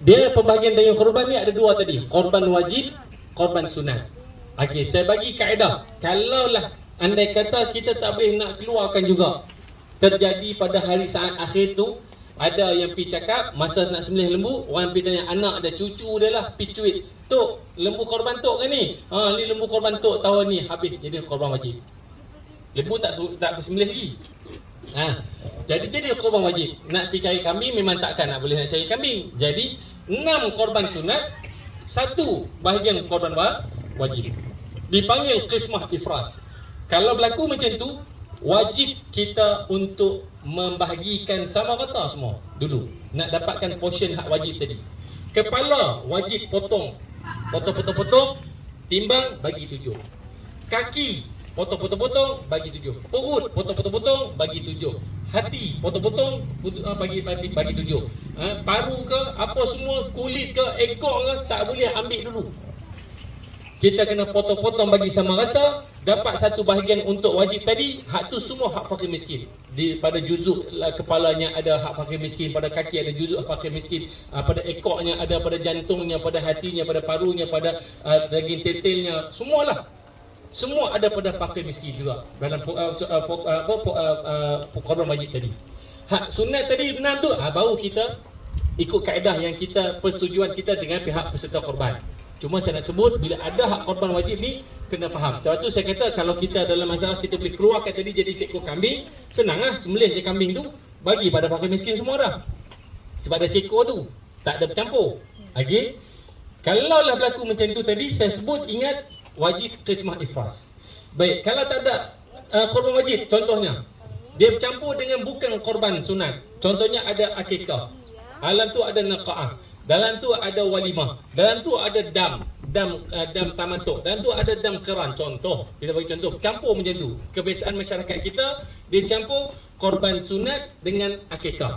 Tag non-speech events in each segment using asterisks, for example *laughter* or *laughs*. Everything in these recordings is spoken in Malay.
Dia pembahagian dayung korban ni ada dua tadi. Korban wajib, korban sunat. Okey, saya bagi kaedah. Kalaulah andai kata kita tak boleh nak keluarkan juga. Terjadi pada hari saat akhir tu ada yang pi cakap masa nak sembelih lembu orang pi tanya anak ada cucu dia lah pi cuit tok lembu korban tok kan ni ha ni lembu korban tok tahun ni habis jadi korban wajib lembu tak tak sembelih lagi ha jadi jadi korban wajib nak pi cari kambing memang takkan nak boleh nak cari kambing jadi enam korban sunat. Satu bahagian korban wa- wajib. Dipanggil qismah ifras. Kalau berlaku macam tu wajib kita untuk membahagikan sama rata semua dulu. Nak dapatkan portion hak wajib tadi. Kepala wajib potong. Potong-potong-potong timbang bagi tujuh. Kaki potong-potong-potong bagi tujuh. Perut potong-potong-potong bagi tujuh hati potong-potong ah, bagi bagi, bagi tujuh ha, paru ke apa semua kulit ke ekor ke tak boleh ambil dulu. Kita kena potong-potong bagi sama rata dapat satu bahagian untuk wajib tadi hak tu semua hak fakir miskin. Di pada juzuk lah, kepalanya ada hak fakir miskin pada kaki ada juzuk fakir miskin uh, pada ekornya ada pada jantungnya pada hatinya pada parunya pada uh, daging tetelnya semualah semua ada pada fakir miskin juga dalam uh, uh, uh, korban wajib tadi hak sunat tadi enam tu uh, baru kita ikut kaedah yang kita persetujuan kita dengan pihak peserta korban Cuma saya nak sebut bila ada hak korban wajib ni kena faham. Sebab tu saya kata kalau kita dalam masalah kita boleh keluarkan tadi jadi seekor kambing, senang lah sembelih je kambing tu bagi pada fakir miskin semua dah. Sebab ada seekor tu, tak ada bercampur. Okey. Kalau lah berlaku macam tu tadi saya sebut ingat wajib qismah ifras. Baik, kalau tak ada uh, korban wajib contohnya dia bercampur dengan bukan korban sunat. Contohnya ada akikah. Alam tu ada naqaah. Dalam tu ada walimah. Dalam tu ada dam. Dam uh, dam tamatuk. Dalam tu ada dam keran. Contoh. Kita bagi contoh. Campur macam tu. Kebiasaan masyarakat kita, dia campur korban sunat dengan akikah.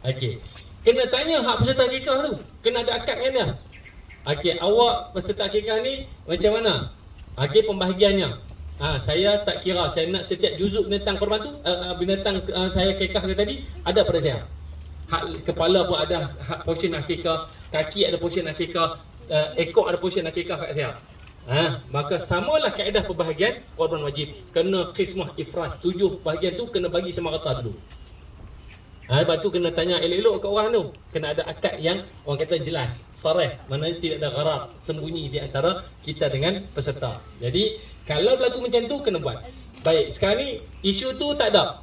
Okey. Kena tanya hak peserta akikah tu. Kena ada akad kan dia. Okey, awak peserta akikah ni macam mana? Okey, pembahagiannya. Ha, saya tak kira saya nak setiap juzuk binatang korban tu uh, binatang uh, saya kekah tadi ada pada saya hak kepala pun ada hak portion akikah, kaki ada portion akikah, uh, ekor ada portion akikah kat saya. Ha, maka samalah kaedah pembahagian korban wajib. Kena qismah ifras, tujuh bahagian tu kena bagi sama rata dulu. Ha, lepas tu kena tanya elok-elok kat orang tu. Kena ada akad yang orang kata jelas, sarih, maknanya tidak ada gharar sembunyi di antara kita dengan peserta. Jadi, kalau berlaku macam tu kena buat. Baik, sekarang ni isu tu tak ada.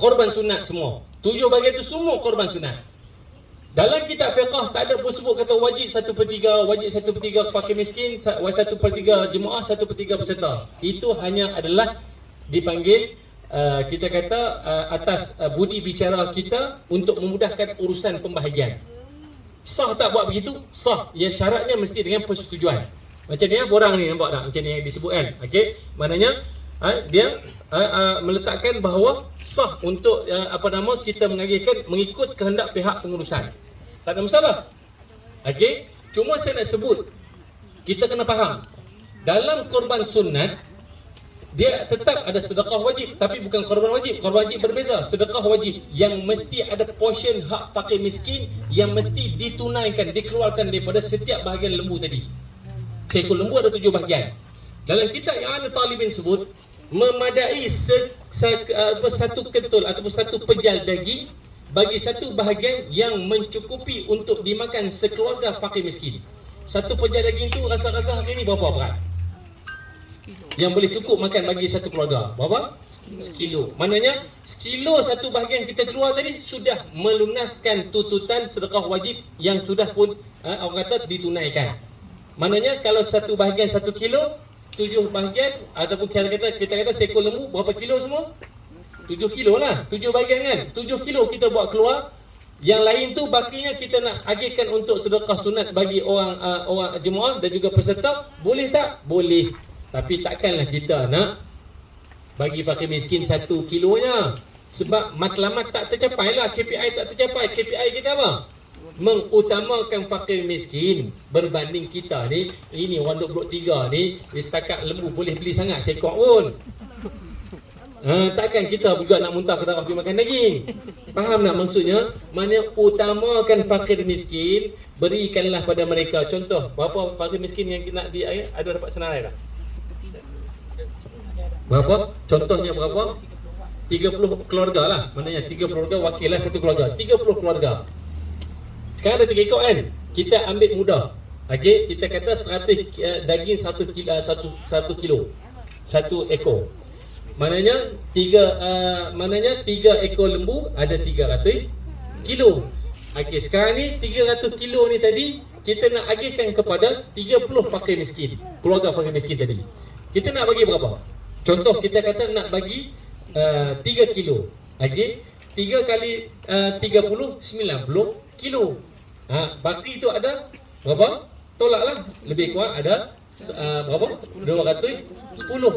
Korban sunat semua. Tujuh bahagian tu semua korban sunat. Dalam kitab fiqah tak ada pun sebut kata wajib satu per tiga, wajib satu per tiga fakir miskin, sa- satu per tiga jemaah, satu per tiga peserta. Itu hanya adalah dipanggil uh, kita kata uh, atas uh, budi bicara kita untuk memudahkan urusan pembahagian. Sah tak buat begitu? Sah. Ya syaratnya mesti dengan persetujuan. Macam ni ya, borang ni nampak tak? Macam ni yang disebut kan? Okey. Maknanya ha, dia ha, ha, meletakkan bahawa sah untuk uh, apa nama kita mengagihkan mengikut kehendak pihak pengurusan. Tak ada masalah. Okey. Cuma saya nak sebut kita kena faham dalam korban sunat dia tetap ada sedekah wajib tapi bukan korban wajib. Korban wajib berbeza. Sedekah wajib yang mesti ada portion hak fakir miskin yang mesti ditunaikan, dikeluarkan daripada setiap bahagian lembu tadi. Seekor lembu ada tujuh bahagian. Dalam kitab yang ada talibin sebut memadai se, se, apa, satu kentul ataupun satu pejal daging bagi satu bahagian yang mencukupi untuk dimakan sekeluarga fakir miskin. Satu pejal daging tu rasa-rasa hari ni berapa berat? Yang boleh cukup makan bagi satu keluarga. Berapa? Sekilo. Maknanya sekilo satu bahagian kita keluar tadi sudah melunaskan tututan sedekah wajib yang sudah pun ha, orang kata ditunaikan. Maknanya kalau satu bahagian satu kilo, tujuh bahagian ataupun kita kata kita kata seekor lembu berapa kilo semua? Tujuh kilo lah. Tujuh bahagian kan? Tujuh kilo kita buat keluar. Yang lain tu bakinya kita nak agihkan untuk sedekah sunat bagi orang uh, orang jemaah dan juga peserta. Boleh tak? Boleh. Tapi takkanlah kita nak bagi fakir miskin satu kilonya. Sebab matlamat tak tercapai lah. KPI tak tercapai. KPI kita apa? Mengutamakan fakir miskin berbanding kita ni. Ini orang 23 ni. Dia setakat lembu boleh beli sangat seekor pun. Ha, takkan kita juga nak muntah ke darah pergi makan daging. Faham tak maksudnya? Mana utamakan fakir miskin, berikanlah pada mereka. Contoh, berapa fakir miskin yang nak di ada dapat senarai tak? Berapa? Contohnya berapa? 30 keluarga lah. Maknanya 3 keluarga wakil lah satu keluarga. 30 keluarga. Sekarang ada 3 ekor kan? Kita ambil mudah. Okey, kita kata 100 uh, daging 1 kilo 1 1 kilo. 1 ekor. Maknanya tiga uh, maknanya tiga ekor lembu ada 300 kilo. Okey, sekarang ni 300 kilo ni tadi kita nak agihkan kepada 30 fakir miskin. Keluarga fakir miskin tadi. Kita nak bagi berapa? Contoh kita kata nak bagi uh, 3 kilo. Okey, 3 kali uh, 30 90 kilo. Ha, pasti itu ada berapa? Tolaklah lebih kurang ada uh, berapa? 210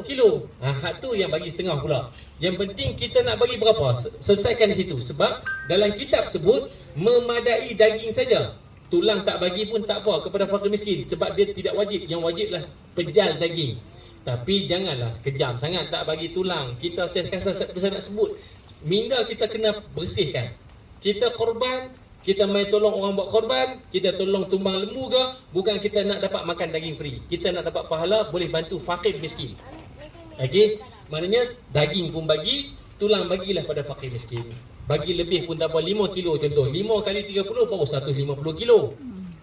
kilo. Ha, hak tu yang bagi setengah pula. Yang penting kita nak bagi berapa? Selesaikan di situ. Sebab dalam kitab sebut memadai daging saja. Tulang tak bagi pun tak apa kepada fakir miskin. Sebab dia tidak wajib. Yang wajiblah pejal daging. Tapi janganlah kejam sangat tak bagi tulang. Kita saya, saya, saya nak sebut. Minda kita kena bersihkan. Kita korban, kita main tolong orang buat korban, kita tolong tumbang lembu ke, bukan kita nak dapat makan daging free. Kita nak dapat pahala, boleh bantu fakir miskin. Okey, maknanya daging pun bagi, tulang bagilah pada fakir miskin. Bagi lebih pun tak apa 5 kilo contoh. 5 kali 30 baru 150 kilo.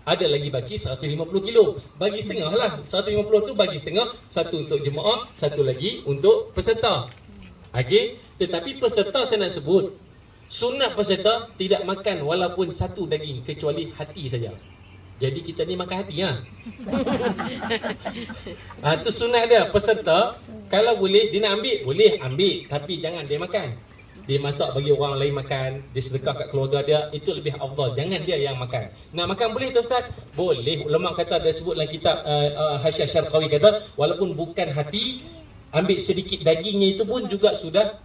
Ada lagi bagi 150 kilo. Bagi setengah lah. 150 tu bagi setengah. Satu untuk jemaah, satu lagi untuk peserta. Okey, tetapi peserta saya nak sebut Sunat peserta tidak makan walaupun satu daging kecuali hati saja. Jadi kita ni makan hati ha. *laughs* ha tu sunat dia peserta kalau boleh dia nak ambil boleh ambil tapi jangan dia makan. Dia masak bagi orang lain makan, dia sedekah kat keluarga dia, itu lebih afdal. Jangan dia yang makan. Nak makan boleh tu ustaz? Boleh. Ulama kata ada sebut dalam kitab uh, uh, Hasyiah Syarqawi kata walaupun bukan hati ambil sedikit dagingnya itu pun juga sudah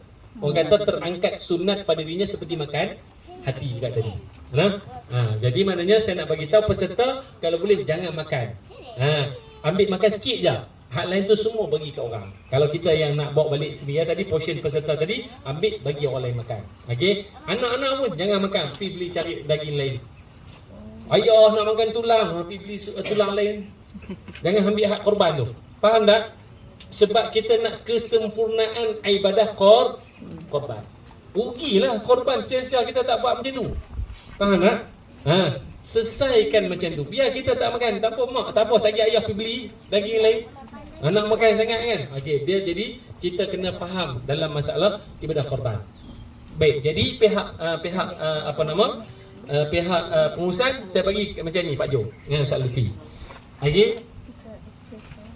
Orang kata terangkat sunat pada dirinya seperti makan hati juga tadi. Nah, ha, jadi maknanya saya nak bagi tahu peserta kalau boleh jangan makan. Ha, ambil makan sikit je. Hak lain tu semua bagi ke orang. Kalau kita yang nak bawa balik sini ya tadi portion peserta tadi ambil bagi orang lain makan. Okey. Anak-anak pun jangan makan, pergi beli cari daging lain. Ayah nak makan tulang, ha, pergi beli tulang lain. Jangan ambil hak korban tu. Faham tak? Sebab kita nak kesempurnaan ibadah kor korban. Rugilah korban sia-sia kita tak buat macam tu. Faham tak? Ha? Selesaikan macam tu. Biar kita tak makan. Tak apa mak. Tak apa. Sagi ayah pergi beli daging lain. Anak makan sangat kan? Okey. Dia jadi kita kena faham dalam masalah ibadah korban. Baik. Jadi pihak uh, pihak uh, apa nama? Uh, pihak uh, pengurusan saya bagi macam ni Pak Jo dengan Ustaz Lutfi. Okey.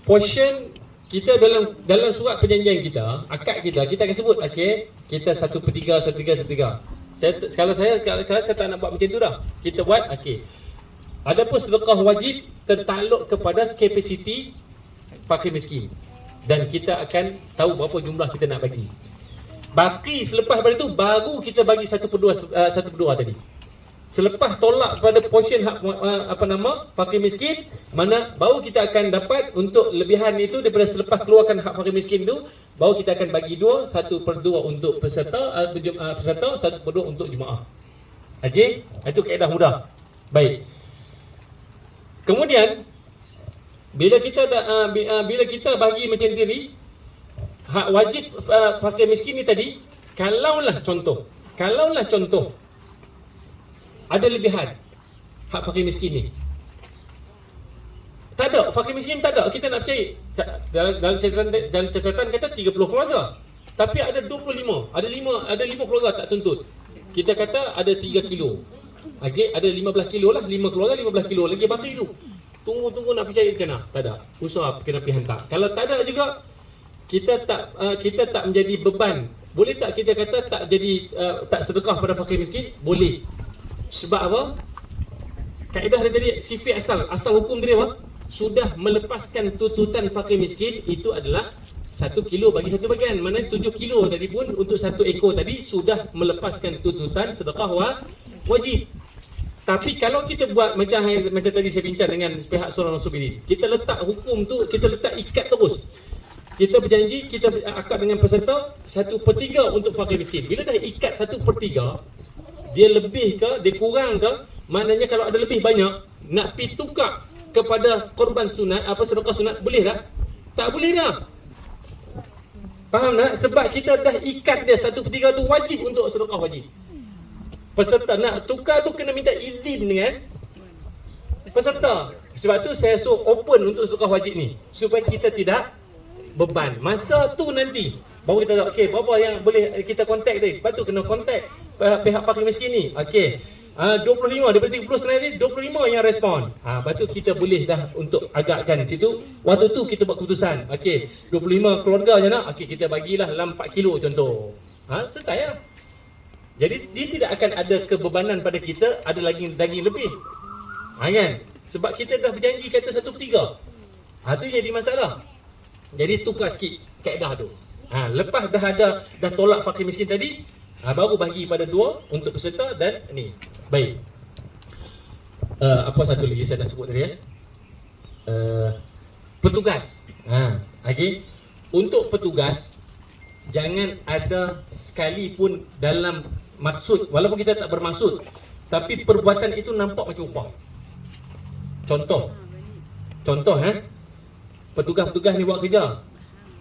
Portion kita dalam dalam surat perjanjian kita, akad kita, kita akan sebut okey, kita satu per tiga, satu tiga, satu tiga. Saya, kalau saya kalau saya, saya tak nak buat macam tu dah. Kita buat okey. Adapun sedekah wajib tertakluk kepada kapasiti fakir miskin. Dan kita akan tahu berapa jumlah kita nak bagi. Baki selepas pada itu baru kita bagi satu per dua, uh, satu per dua tadi. Selepas tolak pada portion hak uh, apa nama fakir miskin mana baru kita akan dapat untuk lebihan itu daripada selepas keluarkan hak fakir miskin itu baru kita akan bagi dua satu per dua untuk peserta uh, peserta satu per dua untuk jemaah. Okey? Itu kaedah mudah. Baik. Kemudian bila kita uh, bila kita bagi macam tadi hak wajib uh, fakir miskin ni tadi kalaulah contoh kalaulah contoh ada lebihan hak fakir miskin ni. Tak ada fakir miskin tak ada. Kita nak percaya dalam, dalam catatan dalam catatan kata 30 keluarga. Tapi ada 25 ada 5 ada 5 keluarga tak tuntut. Kita kata ada 3 kilo. Okey ada 15 kilo lah 5 keluarga 15 kilo. Lagi baki tu tunggu-tunggu nak percaya macam mana tak ada usaha kena pergi hantar kalau tak ada juga kita tak uh, kita tak menjadi beban boleh tak kita kata tak jadi uh, tak sedekah pada fakir miskin boleh sebab apa? Kaedah dia tadi sifat asal, asal hukum dia apa? Sudah melepaskan tuntutan fakir miskin itu adalah satu kilo bagi satu bagian. Mana tujuh kilo tadi pun untuk satu ekor tadi sudah melepaskan tuntutan sedekah wa, wajib. Tapi kalau kita buat macam macam tadi saya bincang dengan pihak surah Nasrul ini, kita letak hukum tu, kita letak ikat terus. kita berjanji kita akad dengan peserta satu per tiga untuk fakir miskin. Bila dah ikat satu per tiga, dia lebih ke, dia kurang ke, maknanya kalau ada lebih banyak, nak pi tukar kepada korban sunat, apa sedekah sunat, boleh tak? Tak boleh dah. Faham tak? Sebab kita dah ikat dia satu per tiga tu wajib untuk sedekah wajib. Peserta nak tukar tu kena minta izin dengan peserta. Sebab tu saya suruh open untuk sedekah wajib ni. Supaya kita tidak beban. Masa tu nanti baru kita tahu okey berapa yang boleh kita kontak tadi. Lepas tu kena kontak pihak, pihak fakir miskin ni. Okey. Uh, 25 daripada 30 senarai ni 25 yang respon. Ha, lepas tu kita boleh dah untuk agakkan situ. Waktu tu kita buat keputusan. Okey, 25 keluarga je nak. Okey, kita bagilah dalam 4 kilo contoh. Ha, selesai lah. Jadi dia tidak akan ada kebebanan pada kita ada lagi daging lebih. Ha, kan? Sebab kita dah berjanji kata satu tiga. Ha, tu jadi masalah. Jadi tukar sikit kaedah tu. Ha, lepas dah ada dah tolak fakir miskin tadi, ha, baru bagi pada dua untuk peserta dan ni. Baik. Uh, apa satu lagi saya nak sebut tadi ya? Uh, petugas. Ha, okay. Untuk petugas jangan ada sekali pun dalam maksud walaupun kita tak bermaksud tapi perbuatan itu nampak macam upah. Contoh. Contoh eh petugas-petugas ni buat kerja.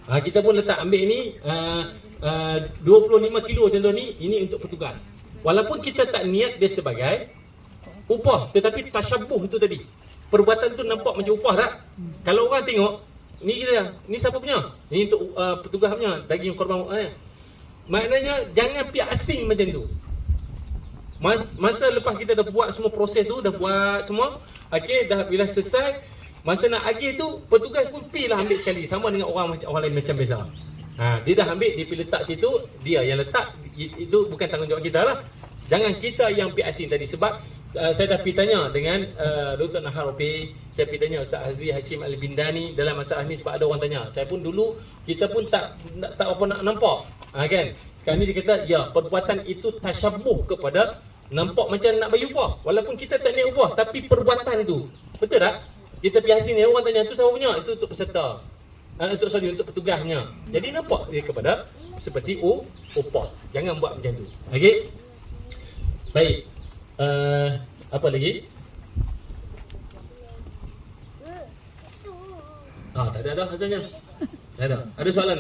Ha, kita pun letak ambil ni uh, uh, 25 kilo contoh ni, ini untuk petugas. Walaupun kita tak niat dia sebagai upah, tetapi tasyabuh itu tadi. Perbuatan tu nampak macam upah tak? Kalau orang tengok, ni kita, ni siapa punya? Ni untuk uh, petugas punya, daging korban. Eh. Maknanya jangan pihak asing macam tu. Mas, masa lepas kita dah buat semua proses tu, dah buat semua, okey, dah bila selesai, Masa nak agih tu petugas pun pi lah ambil sekali sama dengan orang macam orang lain macam biasa. Ha, dia dah ambil dia pi letak situ, dia yang letak itu bukan tanggungjawab kita lah. Jangan kita yang pi asing tadi sebab uh, saya dah pi tanya dengan uh, Dr. Nahar Opi, saya pi tanya Ustaz Azri Hashim Al-Bindani dalam masalah ni sebab ada orang tanya. Saya pun dulu kita pun tak tak apa nak nampak. Ha, kan? Sekarang ni dia kata ya perbuatan itu tasyabuh kepada nampak macam nak bagi upah walaupun kita tak niat upah tapi perbuatan tu. Betul tak? kita pergi hasil ni orang tanya tu siapa punya? Itu untuk peserta. Uh, untuk sorry untuk petugasnya jadi nampak dia kepada seperti u upah. Jangan buat macam tu. Okey? Baik. Uh, apa lagi? Ah tak ada dah hasilnya tak ada. Ada soalan